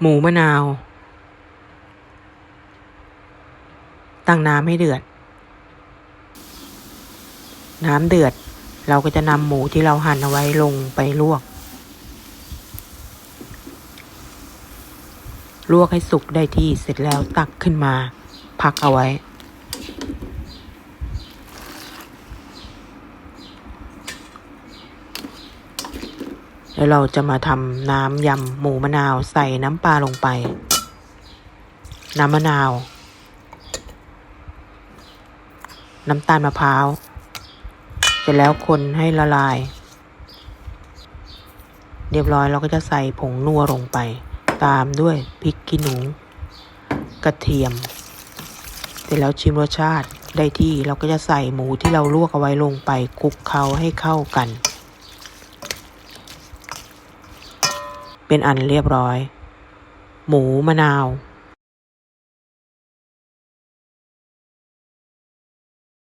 หมูมะนาว ตั้งน้ำให้เดือด น้ำเดือด เราก็จะนำหมูที่เราหั่นเอาไว้ลงไปลวก ลวกให้สุกได้ที่เสร็จแล้วตักขึ้นมา พักเอาไว้ แล้วเราจะมาทำน้ำยำหมูมะนาวใส่น้ำปลาลงไป น้ำมะนาว น้ำตาลมะพร้าว เสร็จแล้วคนให้ละลาย เรียบร้อยเราก็จะใส่ผงนัวลงไป ตามด้วยพริกขี้หนู กระเทียม เสร็จแล้วชิมรสชาติได้ที่เราก็จะใส่หมูที่เราลวกเอาไว้ลงไปคลุกเคล้าให้เข้ากัน เป็นอันเรียบร้อย หมูมะนาว